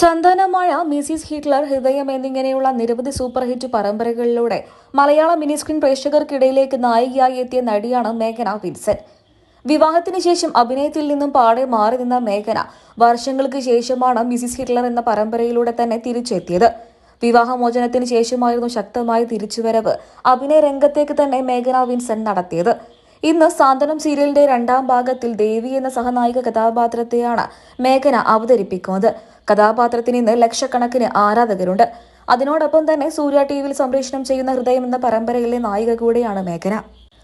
ചന്ദനമായ Mrs Hitler ഹൃദയം എന്നിങ്ങനെയുള്ള നിരവധി സൂപ്പർ ഹിറ്റ് പരമ്പരകളിലൂടെ മലയാള മിനിസ്ക്രീൻ പ്രേക്ഷകർക്കിടയിലേക്ക് നായികയായി എത്തിയ നടിയാണ് മേഘന വിൻസെന്റ്. വിവാഹത്തിന് ശേഷം അഭിനയത്തിൽ നിന്നും പാടെ മാറി നിന്ന മേഘന വർഷങ്ങൾക്ക് ശേഷമാണ് മിസിസ് ഹിറ്റ്ലർ എന്ന പരമ്പരയിലൂടെ തന്നെ തിരിച്ചെത്തിയത്. വിവാഹമോചനത്തിന് ശേഷമായിരുന്നു ശക്തമായ തിരിച്ചുവരവ് അഭിനയ രംഗത്തേക്ക് തന്നെ മേഘന വിൻസെന്റ് നടത്തിയത്. ഇന്ന് സാന്ത്വനം സീരിയലിന്റെ രണ്ടാം ഭാഗത്തിൽ ദേവി എന്ന സഹനായിക കഥാപാത്രത്തെയാണ് മേഘന അവതരിപ്പിക്കുന്നത്. കഥാപാത്രത്തിന് ഇന്ന് ലക്ഷക്കണക്കിന് ആരാധകരുണ്ട്. അതിനോടൊപ്പം തന്നെ സൂര്യ ടി വിയിൽ സംപ്രേഷണം ചെയ്യുന്ന ഹൃദയം എന്ന പരമ്പരയിലെ നായിക കൂടെയാണ് മേഘന.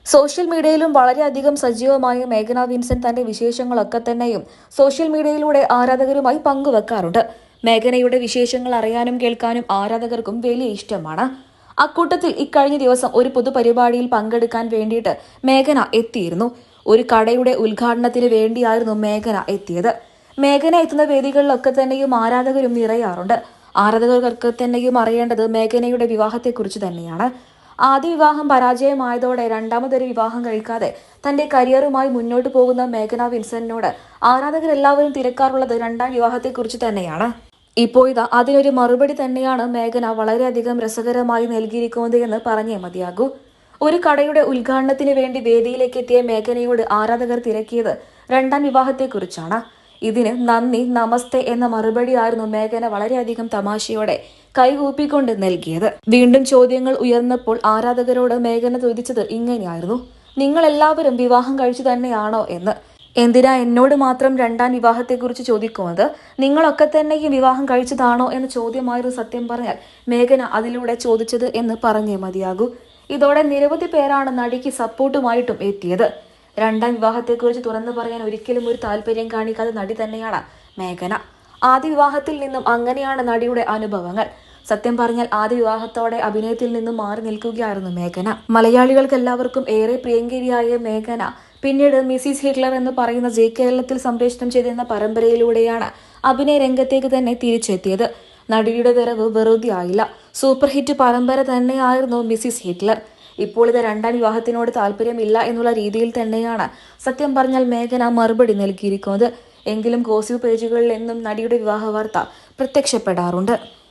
സോഷ്യൽ മീഡിയയിലും വളരെയധികം സജീവമായ മേഘന വിൻസെന്റ് തന്റെ വിശേഷങ്ങളൊക്കെ തന്നെയും സോഷ്യൽ മീഡിയയിലൂടെ ആരാധകരുമായി പങ്കുവെക്കാറുണ്ട്. മേഘനയുടെ വിശേഷങ്ങൾ അറിയാനും കേൾക്കാനും ആരാധകർക്കും വലിയ ഇഷ്ടമാണ്. അക്കൂട്ടത്തിൽ ഇക്കഴിഞ്ഞ ദിവസം ഒരു പൊതുപരിപാടിയിൽ പങ്കെടുക്കാൻ വേണ്ടിയിട്ട് മേഘന എത്തിയിരുന്നു. ഒരു കടയുടെ ഉദ്ഘാടനത്തിന് വേണ്ടിയായിരുന്നു മേഘന എത്തിയത്. മേഘന എത്തുന്ന വേദികളിലൊക്കെ തന്നെയും ആരാധകരും നിറയാറുണ്ട്. ആരാധകർക്ക് തന്നെയും അറിയേണ്ടത് മേഘനയുടെ വിവാഹത്തെക്കുറിച്ച് തന്നെയാണ്. ആദ്യ വിവാഹം പരാജയമായതോടെ രണ്ടാമതൊരു വിവാഹം കഴിക്കാതെ തന്റെ കരിയറുമായി മുന്നോട്ട് പോകുന്ന മേഘന വിൻസെന്റിനോട് ആരാധകരെല്ലാവരും തിരക്കാറുള്ളത് രണ്ടാം വിവാഹത്തെക്കുറിച്ച് തന്നെയാണ്. ഇപ്പോൾ ഇതാ അതിനൊരു മറുപടി തന്നെയാണ് മേഘന വളരെയധികം രസകരമായി നൽകിയിരിക്കുന്നത് എന്ന് പറഞ്ഞേ മതിയാകൂ. ഒരു കടയുടെ ഉദ്ഘാടനത്തിന് വേണ്ടി വേദിയിലേക്ക് എത്തിയ മേഘനയോട് ആരാധകർ തിരക്കിയത് രണ്ടാം വിവാഹത്തെക്കുറിച്ചാണ്. ഇതിന് നന്ദി നമസ്തേ എന്ന മറുപടിയായിരുന്നു മേഘന വളരെയധികം തമാശയോടെ കൈകൂപ്പിക്കൊണ്ട് നൽകിയത്. വീണ്ടും ചോദ്യങ്ങൾ ഉയർന്നപ്പോൾ ആരാധകരോട് മേഘന ചോദിച്ചത് ഇങ്ങനെയായിരുന്നു. നിങ്ങൾ എല്ലാവരും വിവാഹം കഴിച്ചു തന്നെയാണോ എന്ന്. എന്തിനാ എന്നോട് മാത്രം രണ്ടാം വിവാഹത്തെക്കുറിച്ച് ചോദിക്കുന്നത്? നിങ്ങളൊക്കെ തന്നെ ഈ വിവാഹം കഴിച്ചതാണോ എന്ന ചോദ്യമായിരുന്നു സത്യം പറഞ്ഞാൽ മേഘന അതിലൂടെ ചോദിച്ചത് എന്ന് പറഞ്ഞേ മതിയാകൂ. ഇതോടെ നിരവധി പേരാണ് നടിക്ക് സപ്പോർട്ടുമായിട്ടും എത്തിയത്. രണ്ടാം വിവാഹത്തെക്കുറിച്ച് തുറന്നു പറയാൻ ഒരിക്കലും ഒരു താല്പര്യം കാണിക്കാതെ നടി തന്നെയാണ് മേഘന. ആദ്യ വിവാഹത്തിൽ നിന്നും അങ്ങനെയാണ് നടിയുടെ അനുഭവങ്ങൾ. സത്യം പറഞ്ഞാൽ ആദ്യ വിവാഹത്തോടെ അഭിനയത്തിൽ നിന്നും മാറി നിൽക്കുകയായിരുന്നു മേഘന. മലയാളികൾക്ക് എല്ലാവർക്കും ഏറെ പ്രിയങ്കരിയായ മേഘന പിന്നീട് മിസിസ് ഹിറ്റ്ലർ എന്ന് പറയുന്ന ജെ കേരളത്തിൽ സംപ്രേഷണം ചെയ്തിരുന്ന പരമ്പരയിലൂടെയാണ് അഭിനയ രംഗത്തേക്ക് തന്നെ തിരിച്ചെത്തിയത്. നടിയുടെ വരവ് വെറുതെ ആയില്ല സൂപ്പർ ഹിറ്റ് പരമ്പര തന്നെയായിരുന്നു മിസിസ് ഹിറ്റ്ലർ. ഇപ്പോൾ ഇത് രണ്ടാം വിവാഹത്തിനോട് താല്പര്യമില്ല എന്നുള്ള രീതിയിൽ തന്നെയാണ് സത്യം പറഞ്ഞാൽ മേഘന മറുപടി നൽകിയിരിക്കുന്നത്. എങ്കിലും ഗോസിപ്പ് പേജുകളിൽ നിന്നും നടിയുടെ വിവാഹ വാർത്ത പ്രത്യക്ഷപ്പെടാറുണ്ട്.